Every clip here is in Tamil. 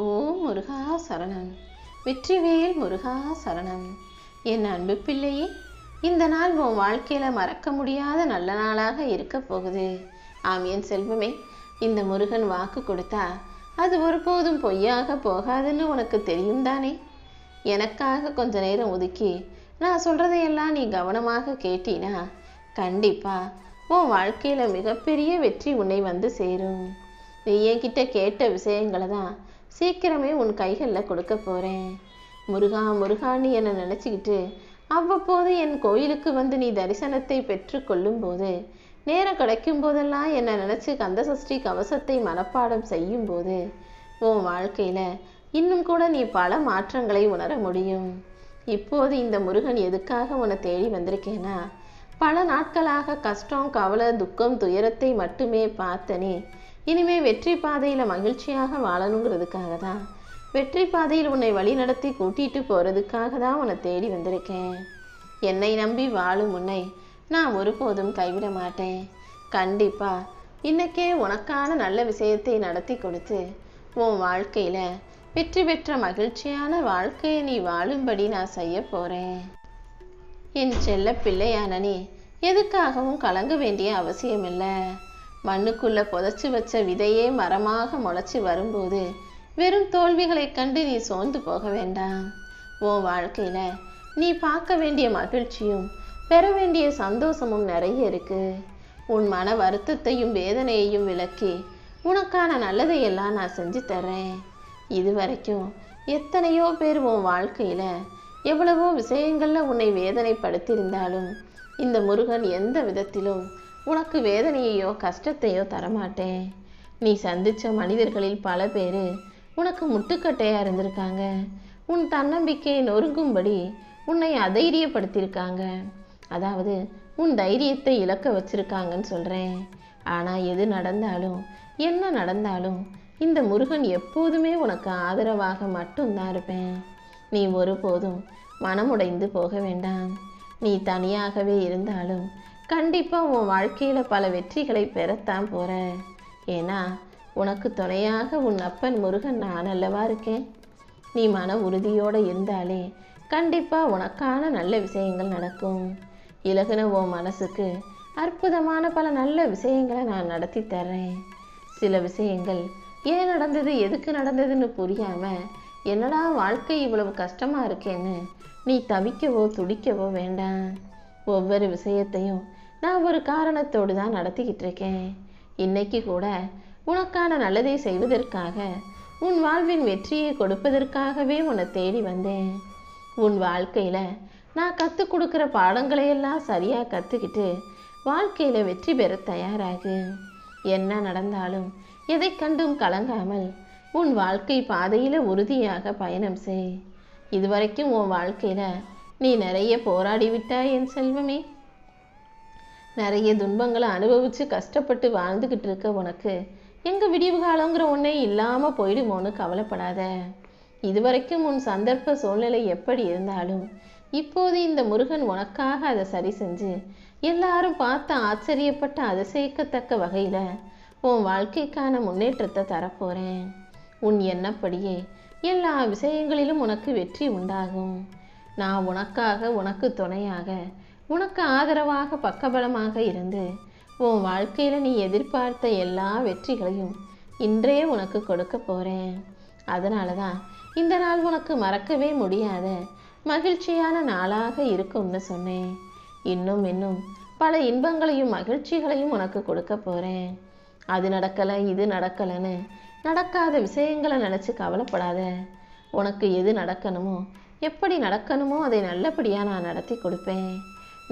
ஓ முருகா சரணம். வெற்றிவேல் முருகா சரணம். என் அன்பு பிள்ளையே இந்த நாள் உன் வாழ்க்கையில் மறக்க முடியாத நல்ல நாளாக இருக்க போகுது. ஆம் என் செல்வமே இந்த முருகன் வாக்கு கொடுத்தா அது ஒருபோதும் பொய்யாக போகாதுன்னு உனக்கு தெரியும் தானே? எனக்காக கொஞ்ச நேரம் ஒதுக்கி நான் சொல்கிறதையெல்லாம் நீ கவனமாக கேட்டினா கண்டிப்பாக உன் வாழ்க்கையில் மிகப்பெரிய வெற்றி உன்னை வந்து சேரும். நீ என்கிட்ட கேட்ட விஷயங்களை தான் சீக்கிரமே உன் கைகளில் கொடுக்க போகிறேன் முருகா முருகான்னு என்னை நினச்சிக்கிட்டு அவ்வப்போது என் கோயிலுக்கு வந்து நீ தரிசனத்தை பெற்று கொள்ளும்போது நேரம் கிடைக்கும் போதெல்லாம் என்னை நினச்சி கந்தசஷ்டி கவசத்தை மனப்பாடம் செய்யும்போது உன் வாழ்க்கையில் இன்னும் கூட நீ பல மாற்றங்களை உணர முடியும். இப்போது இந்த முருகன் எதுக்காக உன்னை தேடி வந்திருக்கேனா பல நாட்களாக கஷ்டம் கவலை துக்கம் துயரத்தை மட்டுமே பார்த்தனே இனிமே வெற்றி பாதையில் மகிழ்ச்சியாக வாழணுங்கிறதுக்காக தான் வெற்றி பாதையில் உன்னை வழி நடத்தி கூட்டிட்டு போகிறதுக்காக தான் உன்னை தேடி வந்திருக்கேன். என்னை நம்பி வாழும் உன்னை நான் ஒருபோதும் கைவிட மாட்டேன். கண்டிப்பாக இன்னைக்கே உனக்கான நல்ல விஷயத்தை நடத்தி கொடுத்து உன் வாழ்க்கையில் வெற்றி பெற்ற மகிழ்ச்சியான வாழ்க்கையை நீ வாழும்படி நான் செய்ய போகிறேன் என் செல்ல பிள்ளையான நீ எதுக்காகவும் கலங்க வேண்டிய அவசியமில்லை. மண்ணுக்குள்ள புதைச்சி வச்ச விதையே மரமாக முளைச்சி வரும்போது வெறும் தோல்விகளைக் கண்டு நீ சோர்ந்து போக வேண்டாம். உன் வாழ்க்கையில நீ பார்க்க வேண்டிய மகிழ்ச்சியும் பெற வேண்டிய சந்தோஷமும் நிறைய இருக்கு. உன் மன வருத்தத்தையும் வேதனையையும் விளக்கி உனக்கான நல்லதையெல்லாம் நான் செஞ்சு தர்றேன். இது வரைக்கும் எத்தனையோ பேர் உன் வாழ்க்கையில எவ்வளவோ விஷயங்கள்ல உன்னை வேதனைப்படுத்தியிருந்தாலும் இந்த முருகன் எந்த விதத்திலும் உனக்கு வேதனையையோ கஷ்டத்தையோ தரமாட்டேன். நீ சந்தித்த மனிதர்களில் பல பேர் உனக்கு முட்டுக்கட்டையாக இருந்திருக்காங்க. உன் தன்னம்பிக்கையை நொறுங்கும்படி உன்னை அதைரியப்படுத்தியிருக்காங்க. அதாவது உன் தைரியத்தை இழக்க வச்சிருக்காங்கன்னு சொல்கிறேன் ஆனால் எது நடந்தாலும் என்ன நடந்தாலும் இந்த முருகன் எப்போதுமே உனக்கு ஆதரவாக மட்டும்தான் இருப்பேன். நீ ஒருபோதும் மனமுடைந்து போக வேண்டாம். நீ தனியாகவே இருந்தாலும் கண்டிப்பாக உன் வாழ்க்கையில் பல வெற்றிகளை பெறத்தான் போகிற ஏன்னா உனக்கு துணையாக உன் அப்பன் முருகன் நான் அல்லவா இருக்கேன்? நீ மன உறுதியோடு இருந்தாலே கண்டிப்பாக உனக்கான நல்ல விஷயங்கள் நடக்கும். இலகுன உன் மனசுக்கு அற்புதமான பல நல்ல விஷயங்களை நான் நடத்தி தர்றேன். சில விஷயங்கள் ஏன் நடந்தது எதுக்கு நடந்ததுன்னு புரியாமல் என்னடா வாழ்க்கை இவ்வளவு கஷ்டமாக இருக்கேன்னு நீ தவிக்கவோ துடிக்கவோ வேண்டாம். ஒவ்வொரு விஷயத்தையும் நான் ஒரு காரணத்தோடு தான் நடத்திக்கிட்டு இருக்கேன் இன்னைக்கு கூட உனக்கான நல்லதை செய்வதற்காக உன் வாழ்வின் வெற்றியை கொடுப்பதற்காகவே உன்னை தேடி வந்தேன். உன் வாழ்க்கையில நான் கற்றுக் கொடுக்குற பாடங்களையெல்லாம் சரியாக கற்றுக்கிட்டு வாழ்க்கையில வெற்றி பெற தயாராகு. என்ன நடந்தாலும் எதை கண்டும் கலங்காமல் உன் வாழ்க்கை பாதையில் உறுதியாக பயணம் செய். இதுவரைக்கும் உன் வாழ்க்கையில நீ நிறைய போராடி விட்டாய் என் செல்வமே. நிறைய துன்பங்களை அனுபவித்து கஷ்டப்பட்டு வாழ்ந்துக்கிட்டு இருக்க உனக்கு எங்கள் விடிவு காலங்கிற ஒன்றே இல்லாமல் போயிடுமோன்னு கவலைப்படாத. இதுவரைக்கும் உன் சந்தர்ப்ப சூழ்நிலை எப்படி இருந்தாலும் இப்போது இந்த முருகன் உனக்காக அதை சரி செஞ்சு எல்லாரும் பார்த்து ஆச்சரியப்பட்ட அதிசயிக்கத்தக்க வகையில் உன் வாழ்க்கைக்கான முன்னேற்றத்தை தரப்போகிறேன் உன் எண்ணப்படியே எல்லா விஷயங்களிலும் உனக்கு வெற்றி உண்டாகும். நான் உனக்காக உனக்கு துணையாக உனக்கு ஆதரவாக பக்கபலமாக இருந்து உன் வாழ்க்கையில் நீ எதிர்பார்த்த எல்லா வெற்றிகளையும் இன்றே உனக்கு கொடுக்க போகிறேன் அதனால தான் இந்த நாள் உனக்கு மறக்கவே முடியாத மகிழ்ச்சியான நாளாக இருக்கும்னு சொன்னேன். இன்னும் இன்னும் பல இன்பங்களையும் மகிழ்ச்சிகளையும் உனக்கு கொடுக்க போகிறேன் அது நடக்கலை இது நடக்கலைன்னு நடக்காத விஷயங்களை நினச்சி கவலைப்படாத. உனக்கு எது நடக்கணுமோ எப்படி நடக்கணுமோ அதை நல்லபடியாக நான் நடத்தி கொடுப்பேன்.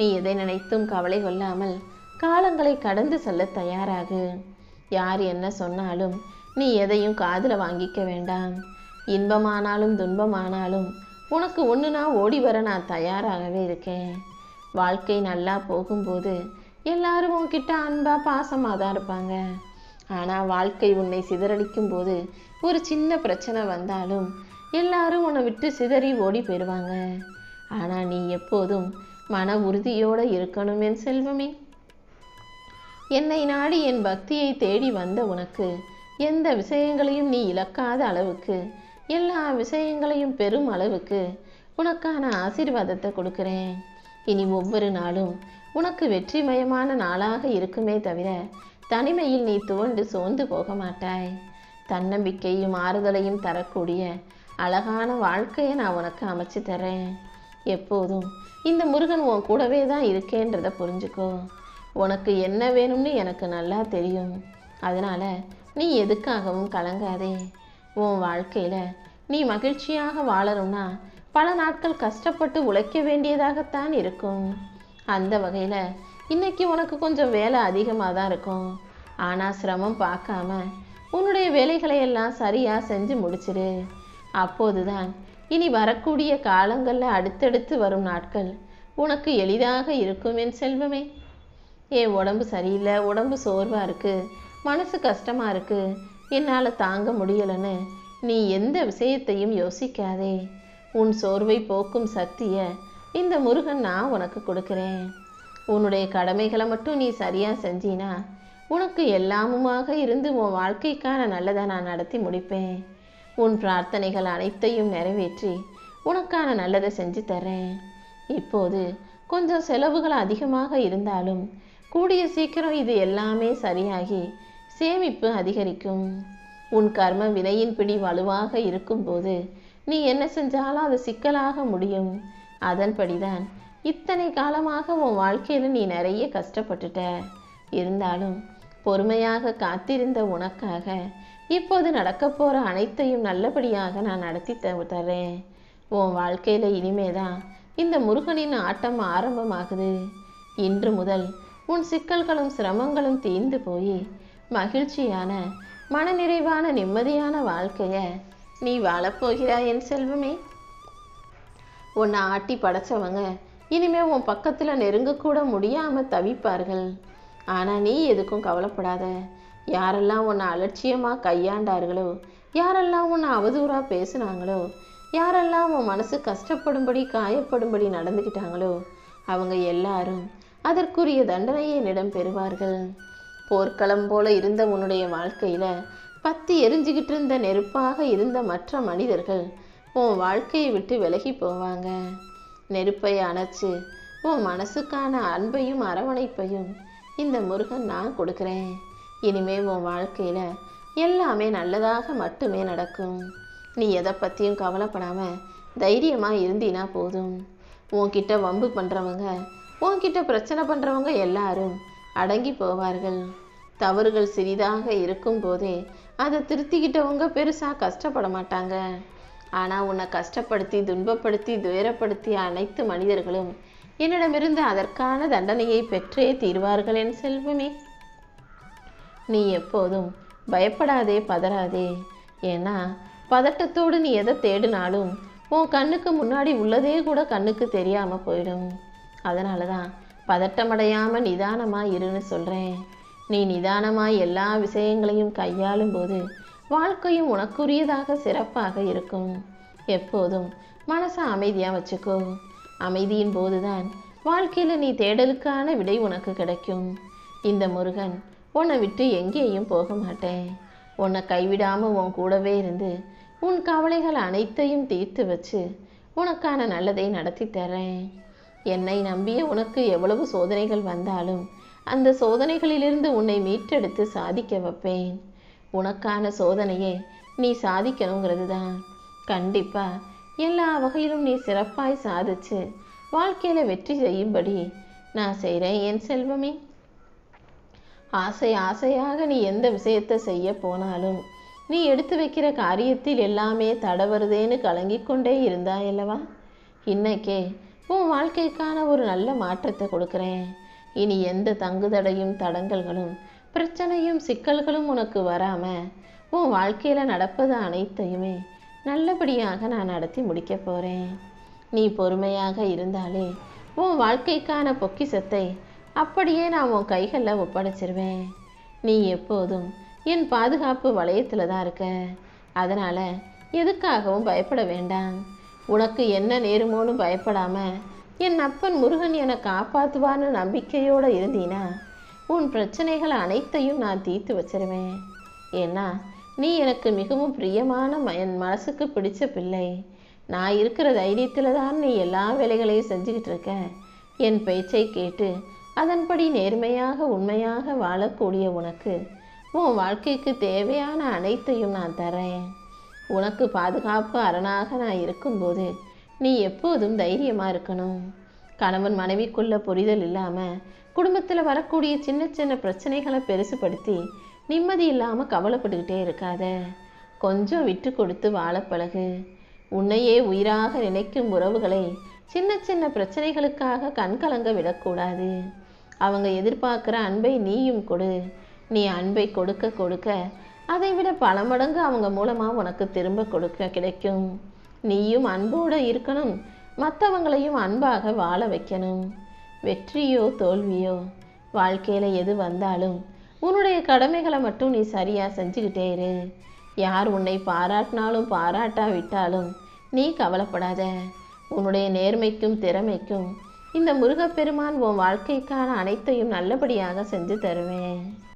நீ எதை நினைத்தும் கவலை கொள்ளாமல் காலங்களை கடந்து செல்ல தயாராகு. யார் என்ன சொன்னாலும் நீ எதையும் காதில் வாங்கிக்க வேண்டாம். இன்பமானாலும் துன்பமானாலும் உனக்கு ஒன்றுனா ஓடி வர நான் தயாராகவே இருக்கேன். வாழ்க்கை நல்லா போகும்போது எல்லாரும் உன்கிட்ட அன்பா பாசமாக தான் இருப்பாங்க. ஆனால் வாழ்க்கை உன்னை சிதறடிக்கும் போது ஒரு சின்ன பிரச்சனை வந்தாலும் எல்லாரும் உன்னை விட்டு சிதறி ஓடி போயிடுவாங்க ஆனால் நீ எப்போதும் மன உறுதியோடு இருக்கணும் என் செல்வமே. என்னை நாடி என் பக்தியை தேடி வந்த உனக்கு எந்த விஷயங்களையும் நீ இழக்காத அளவுக்கு எல்லா விஷயங்களையும் பெரும் அளவுக்கு உனக்கான ஆசீர்வாதத்தை கொடுக்கிறேன். இனி ஒவ்வொரு நாளும் உனக்கு வெற்றிமயமான நாளாக இருக்குமே தவிர தனிமையில் நீ துவண்டு சோர்ந்து போக மாட்டாய். தன்னம்பிக்கையும் ஆறுதலையும் தரக்கூடிய அழகான வாழ்க்கையை நான் உனக்கு அமைச்சு தரேன் எப்போதும். இந்த முருகன் உன் கூடவே தான் இருக்கேன்றத புரிஞ்சுக்கோ. உனக்கு என்ன வேணும்னு எனக்கு நல்லா தெரியும். அதனால் நீ எதுக்காகவும் கலங்காதே. உன் வாழ்க்கையில் நீ மகிழ்ச்சியாக வாழணும்னா பல நாட்கள் கஷ்டப்பட்டு உழைக்க வேண்டியதாகத்தான் இருக்கும். அந்த வகையில் இன்னைக்கு உனக்கு கொஞ்சம் வேலை அதிகமாக தான் இருக்கும். ஆனால் சிரமம் பார்க்காம உன்னுடைய வேலைகளை எல்லாம் சரியாக செஞ்சு முடிச்சிடு அப்போதுதான் இனி வரக்கூடிய காலங்களில் அடுத்தடுத்து வரும் நாட்கள் உனக்கு எளிதாக இருக்கும் என் செல்வமே. என் உடம்பு சரியில்லை உடம்பு சோர்வாக இருக்குது மனசு கஷ்டமாக இருக்கு என்னால் தாங்க முடியலைன்னு நீ எந்த விஷயத்தையும் யோசிக்காதே. உன் சோர்வை போக்கும் சக்தியை இந்த முருகன் நான் உனக்கு கொடுக்குறேன். உன்னுடைய கடமைகளை மட்டும் நீ சரியாக செஞ்சினா உனக்கு எல்லாமுமாக இருந்து உன் வாழ்க்கைக்கான நல்லதை நான் நடத்தி முடிப்பேன். உன் பிரார்த்தனைகள் அனைத்தையும் நிறைவேற்றி உனக்கான நல்லதை செஞ்சு தரேன் இப்போது கொஞ்சம் செலவுகள் அதிகமாக இருந்தாலும் கூடிய சீக்கிரம் இது எல்லாமே சரியாகி சேமிப்பு அதிகரிக்கும். உன் கர்ம வினையின் பிடி வலுவாக இருக்கும்போது நீ என்ன செஞ்சாலும் அது சிக்கலாக முடியும். அதன்படிதான் இத்தனை காலமாக உன் வாழ்க்கையில் நீ நிறைய கஷ்டப்பட்டுட்ட. இருந்தாலும் பொறுமையாக காத்திருந்த உனக்காக இப்போது நடக்க போகிற அனைத்தையும் நல்லபடியாக நான் நடத்தி த- தர்றேன். உன் வாழ்க்கையில் இனிமேதான் இந்த முருகனின் ஆட்டம் ஆரம்பமாகுது. இன்று முதல் உன் சிக்கல்களும் சிரமங்களும் தீர்ந்து போய் மகிழ்ச்சியான மனநிறைவான நிம்மதியான வாழ்க்கையை நீ வாழப்போகிறாய் என் செல்வமே. உன்னை ஆட்டி படைச்சவங்க இனிமே உன் பக்கத்தில் நெருங்கக்கூட முடியாமல் தவிப்பார்கள். ஆனால் நீ எதுக்கும் கவலைப்படாத. யாரெல்லாம் உன்னை அலட்சியமாக கையாண்டார்களோ யாரெல்லாம் உன்னை அவதூறாக பேசுனாங்களோ யாரெல்லாம் உன் மனசு கஷ்டப்படும்படி காயப்படும்படி நடந்துக்கிட்டாங்களோ அவங்க எல்லாரும் அதற்குரிய தண்டனையை என்னிடம் பெறுவார்கள். போர்க்களம் போல இருந்த உன்னுடைய வாழ்க்கையில் பத்தி எரிஞ்சுக்கிட்டு இருந்த நெருப்பாக இருந்த மற்ற மனிதர்கள் உன் வாழ்க்கையை விட்டு விலகி போவாங்க. நெருப்பை அணைச்சு உன் மனசுக்கான அன்பையும் அரவணைப்பையும் இந்த முருகன் நான் கொடுக்குறேன். இனிமே உன் வாழ்க்கையில் எல்லாமே நல்லதாக மட்டுமே நடக்கும். நீ எதை பற்றியும் கவலைப்படாமல் தைரியமாக இருந்தினா போதும். உன்கிட்ட வம்பு பண்ணுறவங்க உன்கிட்ட பிரச்சனை பண்ணுறவங்க எல்லாரும் அடங்கி போவார்கள். தவறுகள் சிறிதாக இருக்கும் போதே அதை திருத்திக்கிட்டவங்க பெருசாக கஷ்டப்பட மாட்டாங்க. ஆனால் உன்னை கஷ்டப்படுத்தி துன்பப்படுத்தி துயரப்படுத்திய அனைத்து மனிதர்களும் என்னிடமிருந்து அதற்கான தண்டனையை பெற்றே தீர்வார்கள் என் செல்வமே. நீ எப்போதும் பயப்படாதே பதறாதே. ஏன்னா பதட்டத்தோடு நீ எதை தேடினாலும் உன் கண்ணுக்கு முன்னாடி உள்ளதே கூட கண்ணுக்கு தெரியாமல் போயிடும். அதனால தான் பதட்டமடையாமல் நிதானமாக இருன்னு சொல்கிறேன் நீ நிதானமாக எல்லா விஷயங்களையும் கையாளும் போது வாழ்க்கையும் உனக்குரியதாக சிறப்பாக இருக்கும். எப்போதும் மனசை அமைதியாக வச்சுக்கோ. அமைதியின் போதுதான் வாழ்க்கையில் நீ தேடலுக்கான விடை உனக்கு கிடைக்கும். இந்த முருகன் உன்னை விட்டு எங்கேயும் போக மாட்டேன். உன்னை கைவிடாமல் உன் கூடவே இருந்து உன் கவலைகள் அனைத்தையும் தீர்த்து வச்சு உனக்கான நல்லதை நடத்தி தரேன் என்னை நம்பிய உனக்கு எவ்வளவு சோதனைகள் வந்தாலும் அந்த சோதனைகளிலிருந்து உன்னை மீட்டெடுத்து சாதிக்க வைப்பேன். உனக்கான சோதனையை நீ சாதிக்கணுங்கிறது தான் கண்டிப்பாக எல்லா வகையிலும் நீ சிறப்பாய் சாதிச்சு வாழ்க்கையில் வெற்றி செய்யும்படி நான் செய்கிறேன் என் செல்வமே. ஆசை ஆசையாக நீ எந்த விஷயத்தை செய்ய போனாலும் நீ எடுத்து வைக்கிற காரியத்தில் எல்லாமே தடவருதேன்னு கலங்கிக் கொண்டே இருந்தாயல்லவா இன்னைக்கே உன் வாழ்க்கைக்கான ஒரு நல்ல மாற்றத்தை கொடுக்குறேன். இனி எந்த தங்குதடையும் தடங்கல்களும் பிரச்சனையும் சிக்கல்களும் உனக்கு வராமல் உன் வாழ்க்கையில் நடப்பது அனைத்தையுமே நல்லபடியாக நான் நடத்தி முடிக்க போகிறேன் நீ பொறுமையாக இருந்தாலே உன் வாழ்க்கைக்கான பொக்கிஷத்தை அப்படியே நான் உன் கைகளில் ஒப்படைச்சிருவேன். நீ எப்போதும் என் பாதுகாப்பு வளையத்தில் தான் இருக்க. அதனால் எதுக்காகவும் பயப்பட வேண்டாம். உனக்கு என்ன நேருமோன்னு பயப்படாமல் என் அப்பன் முருகன் என்னை காப்பாற்றுவான்னு நம்பிக்கையோடு இருந்தீனா உன் பிரச்சனைகள் அனைத்தையும் நான் தீர்த்து வச்சிருவேன். ஏன்னா நீ எனக்கு மிகவும் பிரியமான ம- என் மனசுக்கு பிடிச்ச பிள்ளை. நான் இருக்கிற தைரியத்தில் தான் நீ எல்லா வேலைகளையும் செஞ்சுக்கிட்டு இருக்க. என் பேச்சை கேட்டு அதன்படி நேர்மையாக உண்மையாக வாழக்கூடிய உனக்கு உன் வாழ்க்கைக்கு தேவையான அனைத்தையும் நான் தரேன். உனக்கு பாதுகாப்பு அரணாக நான் இருக்கும்போது நீ எப்போதும் தைரியமாக இருக்கணும். கணவன் மனைவிக்குள்ள புரிதல் இல்லாமல் குடும்பத்தில் வரக்கூடிய சின்ன சின்ன பிரச்சனைகளை பெருசுப்படுத்தி நிம்மதி இல்லாமல் கவலைப்பட்டுக்கிட்டே இருக்காத. கொஞ்சம் விட்டு கொடுத்து வாழ பழகு. உன்னையே உயிராக நினைக்கும் உறவுகளை சின்ன சின்ன பிரச்சனைகளுக்காக கண்கலங்க விடக்கூடாது. அவங்க எதிர்பார்க்குற அன்பை நீயும் கொடு. நீ அன்பை கொடுக்க கொடுக்க அதை விட பல மடங்கு அவங்க மூலமாக உனக்கு திரும்ப கொடுக்க கிடைக்கும். நீயும் அன்போடு இருக்கணும். மற்றவங்களையும் அன்பாக வாழ வைக்கணும். வெற்றியோ தோல்வியோ வாழ்க்கையில் எது வந்தாலும் உன்னுடைய கடமைகளை மட்டும் நீ சரியாக செஞ்சுக்கிட்டே இரு. யார் உன்னை பாராட்டினாலும் பாராட்டாவிட்டாலும் நீ கவலைப்படாத. உன்னுடைய நேர்மைக்கும் திறமைக்கும் இந்த முருகப்பெருமான் உன் வாழ்க்கைக்கான அனைத்தையும் நல்லபடியாக செஞ்சு தருவேன்.